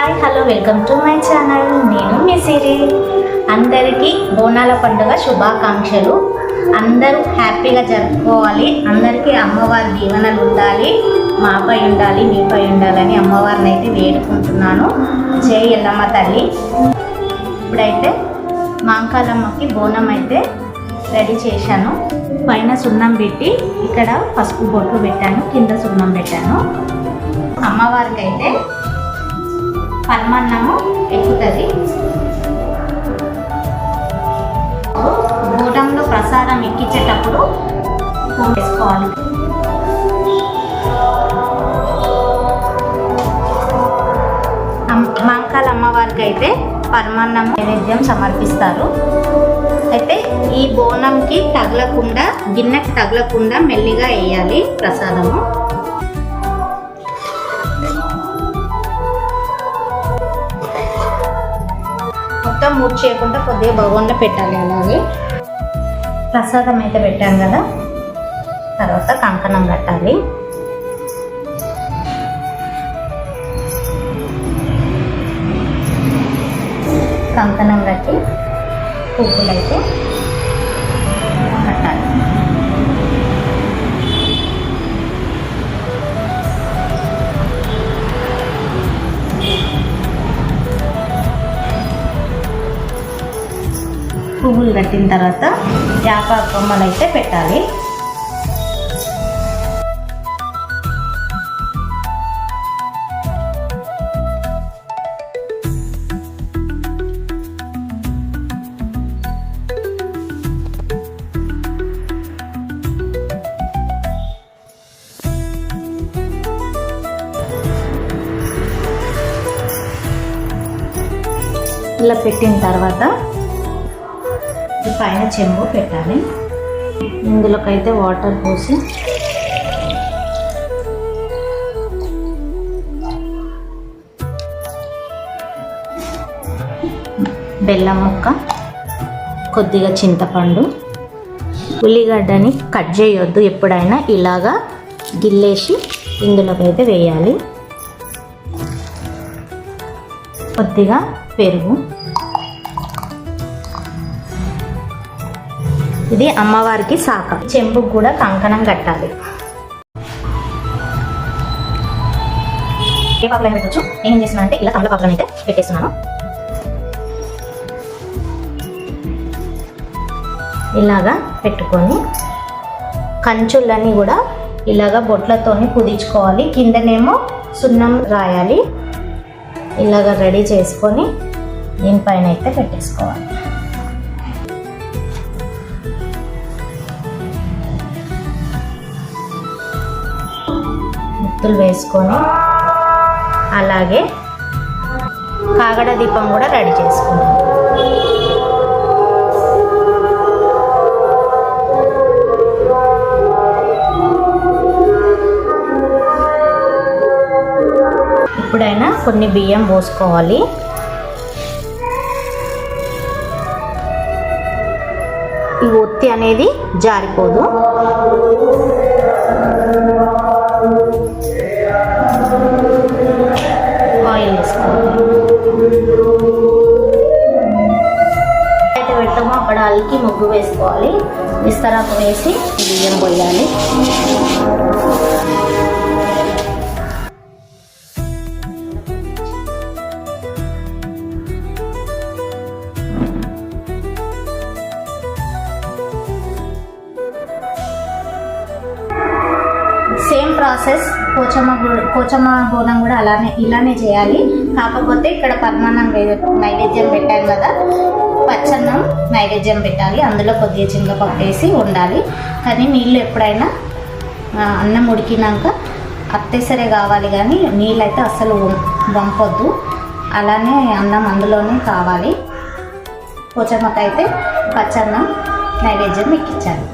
Hi hello welcome to my channel. నేను మీ సిరి. అందరికీ బోనాల పండుగ శుభాకాంక్షలు. అందరూ హ్యాపీగా జరుపుకోవాలి. అందరికీ అమ్మవారి దీవెనలు ఉండాలి. మాపై ఉండాలి మీపై ఉండాలని అమ్మవారిని అయితే వేడుకుంటున్నాను. జై ఎల్లమ్మ తల్లి. ఇప్పుడైతే మాంకాలమ్మకి బోనం అయితే రెడీ చేశాను. పైన సున్నం పెట్టి ఇక్కడ పసుపు బొట్లు పెట్టాను. కింద సున్నం పెట్టాను. అమ్మవారికి అయితే పల్మన్నము ఎక్కుతుంది. గూటంలో ప్రసాదం ఎక్కించేటప్పుడు వేసుకోవాలి. మంకాల అమ్మవారికి అయితే పరమాన్నం నైవేద్యం సమర్పిస్తారు. అయితే ఈ బోనంకి తగలకుండా గిన్నెకి తగలకుండా మెల్లిగా వేయాలి ప్రసాదము. మొత్తం చేయకుండా కొద్దిగా బగోన్లో పెట్టాలి అలాగే. ప్రసాదం అయితే పెట్టాను కదా. తర్వాత కంకణం కట్టాలి. కంకణం కట్టి పువ్వులు పువ్వులు కట్టిన తర్వాత యాపాకు కొమ్మలు అయితే పెట్టాలి. ఇలా పెట్టిన తర్వాత పైన చెంబు పెట్టాలి. ఇందులోకైతే వాటర్ పోసి బెల్లం ముక్క కొద్దిగా చింతపండు ఉల్లిగడ్డని కట్ చేయొద్దు ఎప్పుడైనా ఇలాగా గిల్లేసి ఇందులోకైతే వేయాలి. కొద్దిగా పెరుగు. ఇది అమ్మవారికి శాఖ. చెంబుకు కూడా కంకణం కట్టాలి. ఏ పాపలైనా పెట్టచ్చు. నేను ఏం చేస్తున్నాను అంటే ఇలా తమలపాకులను అయితే పెట్టేస్తున్నాను. ఇలాగా పెట్టుకొని కంచులన్నీ కూడా ఇలాగా బొట్లతోని కుదించుకోవాలి. కిందనేమో సున్నం రాయాలి. ఇలాగ రెడీ చేసుకొని దీనిపైన అయితే పెట్టేసుకోవాలి. ఒత్తులు వేసుకొని అలాగే కాగడ దీపం కూడా రెడీ చేసుకున్నాం ఇప్పుడైనా కొన్ని బియ్యం పోసుకోవాలి. ఈ ఒత్తి అనేది జారిపోదు. పెట్టామో ముగ్గు వేసుకోవాలి. విస్తరాకు వేసి బియ్యం పోయాలి సేమ్ ప్రాసెస్ కోచమ్మ కోచమ్మ బోనం కూడా అలానే ఇలానే చేయాలి. కాకపోతే ఇక్కడ పరమాన్నం నైవేద్యం పెట్టాను కదా. పచ్చన్నం నైవేద్యం పెట్టాలి. అందులో కొద్దిగా చింతపప్పు వేసి ఉండాలి. కానీ నీళ్ళు ఎప్పుడైనా అన్నం ఉడికినాక అత్తేసరే కావాలి కానీ నీళ్ళు అయితే అస్సలు వంపొద్దు. అలానే అన్నం అందులోనే కావాలి. పోచమ్మకైతే పచ్చన్నం నైవేద్యం ఎక్కించాలి